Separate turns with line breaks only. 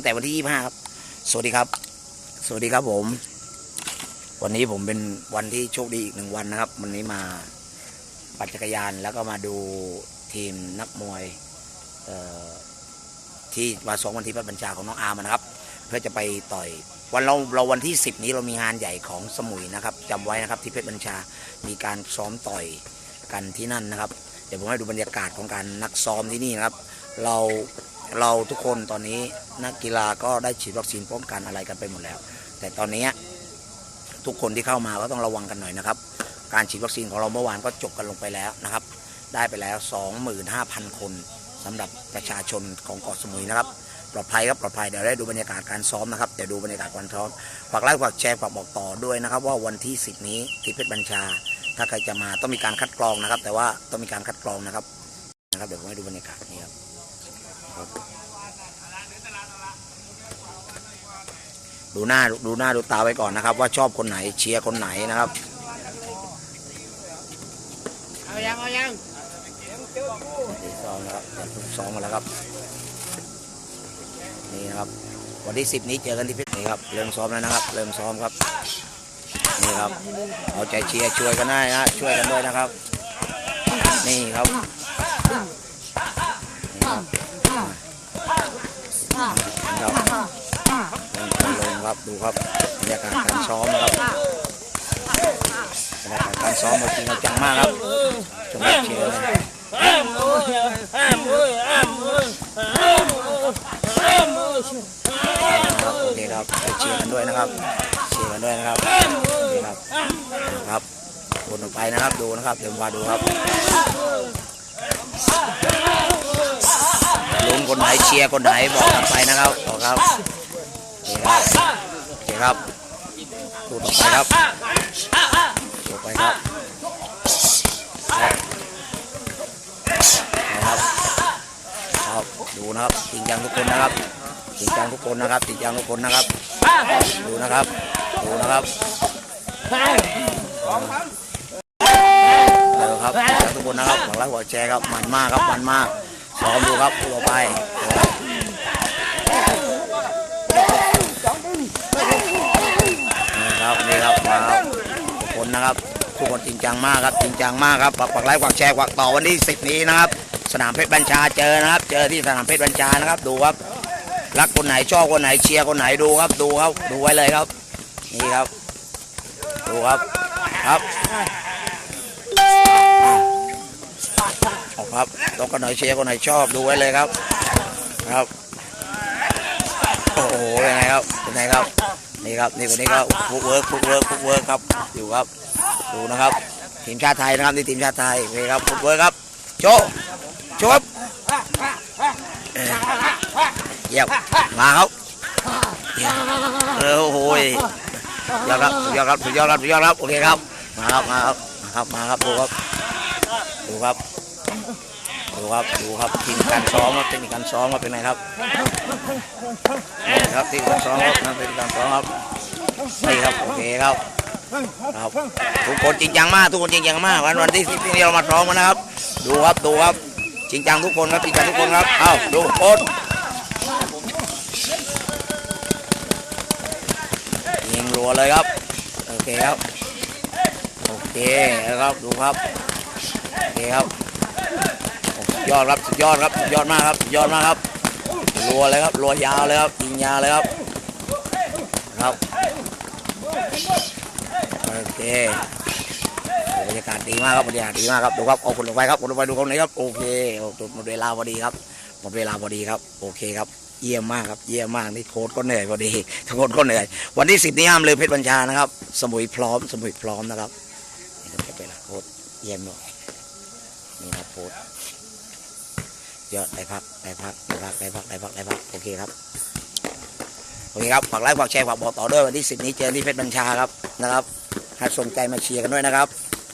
ตั้งแต่วันที่ยี่ห้าครับ สวัสดีครับ สวัสดีครับผม วันนี้ผมเป็นวันที่โชคดีอีกหนึ่งวันนะครับ วันนี้มาปั่นจักรยานแล้วก็มาดูทีมนักมวยเอ่อที่มาซ้อมวันที่พัฒบัญชาของน้องอาร์มนะครับ เพื่อจะไปต่อยวันเราเราวันที่ 10 นี้เรามีงานใหญ่ของสมุยนะครับจำไว้นะครับที่เพชรบัญชา มีการซ้อมต่อยกันที่นั่นนะครับ เดี๋ยวผมให้ดูบรรยากาศของการนักซ้อมที่นี่นะครับ เรา เราทุกคนตอนนี้นักกีฬาก็ได้ฉีดวัคซีนป้องกันอะไรกันไปหมดแล้ว แต่ตอนนี้ทุกคนที่เข้ามาก็ต้องระวังกันหน่อยนะครับ การฉีดวัคซีนของเราเมื่อวานก็จบกันลงไปแล้วนะครับ ได้ไปแล้ว 25,000 คนสำหรับประชาชนของเกาะสมุยนะครับปลอดภัยครับปลอดภัยเดี๋ยวได้ดูบรรยากาศการซ้อมนะครับเดี๋ยวดูบรรยากาศการซ้อมฝากไลค์ฝากแชร์ฝากบอกต่อด้วยนะครับว่าวันที่ 10 นี้ที่เพชรบัญชา ถ้าใครจะมาต้องมีการคัดกรองนะครับ แต่ว่าต้องมีการคัดกรองนะครับนะครับเดี๋ยวผมให้ดูบรรยากาศนี้ครับ ครับ ดูหน้าดูหน้าดูตาไว้ก่อนนะครับ ว่าชอบคนไหนเชียร์คนไหนนะครับ
เอายังเอายัง
ที่ซ้อมนะครับฝึกซ้อมมาแล้วครับ นี่นะครับ วันที่สิบนี้เจอกันที่เพชรนี่ครับเริ่มซ้อมแล้วนะครับ เริ่มซ้อมครับนี่ครับเอาใจเชียร์ช่วยกันได้นะช่วยกันด้วยนะครับ นี่ครับ ครับลงครับดูครับบรรยากาศการซ้อมนะครับบรรยากาศการซ้อมเอาจริงเอาจังมากครับจงรับเชียร์เลย
ห้ามมือห้ามมือห้ามมือห้ามมือห้ามมือ
ครับโอเคครับไปเชียร์กันด้วยนะครับเชียร์กันด้วยนะครับนี่ครับครับวนออกไปนะครับดูนะครับเดี๋ยวมาดูครับ ลุ้นคนไหนเชียร์คนไหนบอกกันไปนะครับบอกครับนี่ครับโอเคครับดูต่อไปครับดูไปครับครับนะครับครับดูนะครับจริงจังทุกคนนะครับจริงจังทุกคนนะครับจริงจังทุกคนนะครับ ดูนะครับดูนะครับเออครับทุกคนนะครับหวังไลค์หัวแชร์ครับมันมากครับมันมาก ซ้อมดูครับตัวไปนี่ครับนี่ครับมาครับทุกคนนะครับ ทุกคนจริงจังมากครับจริงจังมากครับฝากฝากไลค์ฝากแชร์ฝากต่อวันที่สิบนี้นะครับ สนามเพชรบัญชาเจอนะครับ เจอที่สนามเพชรบัญชานะครับ ดูครับ รักคนไหนชอบคนไหนเชียร์คนไหนดูครับดูครับดูไว้เลยครับ นี่ครับ ดูครับครับ ครับต้องคนหนเชียร์คนไหนชอบดูไว้เลยครับ ครับ โอ้โหเป็นไงครับเป็นไงครับ นี่ครับนี่คนนี้ก็ฟุกเวิร์กฟุกเวิร์กฟุกเวิร์กครับอยู่ครับ ดูนะครับทีมชาติไทยนะครับนี่ทีมชาติไทยนี่ครับฟุกเวิร์กครับโจโจครับเอ่อเยี่ยมมาครับเออโอ้โหยยอดครับยอดครับยอดครับยอดครับโอเคครับมาครับมาครับมาครับมาครับดูครับดูครับ ดูครับดูครับทีมการซ้อมครับเทคนิคการซ้อมครับเป็นไงครับนี่ครับทีมการซ้อมครับนั่นเป็นการซ้อมครับนี่ครับโอเคครับครับทุกคนจริงจังมากทุกคนจริงจังมากวันวันที่ที่นี้เรามาซ้อมกันนะครับ ดูครับดูครับจริงจังทุกคนครับจริงจังทุกคนครับเอ้าดูโค้ชยิงรัวเลยครับโอเคครับโอเคนะครับดูครับโอเคครับ ยอดครับสุดยอดครับสุดยอดมากครับสุดยอดมากครับรัวเลยครับรัวยาวเลยครับยิงยาวเลยครับครับโอเคบรรยากาศดีมากครับบรรยากาศดีมากครับดูครับเอาคนลงไปครับคนลงไปดูคนไหนครับโอเคหมดเวลาพอดีครับหมดเวลาพอดีครับ โอเคครับเยี่ยมมากครับเยี่ยมมากนี่โค้ดก็เหนื่อยพอดีทุกคนก็เหนื่อยวันที่สิบนี้ห้ามเลยเพชรบัญชานะครับ สมุยพร้อม สมุยพร้อมนะครับนี่ครับเป็นโค้ดเยี่ยมเลยนี่ครับโค้ด ยอดได้พักได้พักได้พักได้พักได้พักได้พักโอเคครับโอเคครับฝากไลค์ฝากแชร์ฝากบอกต่อด้วยวันที่สิบนี้เจอที่เพชรบัญชาครับนะครับให้สนใจมาเชียร์กันด้วยนะครับ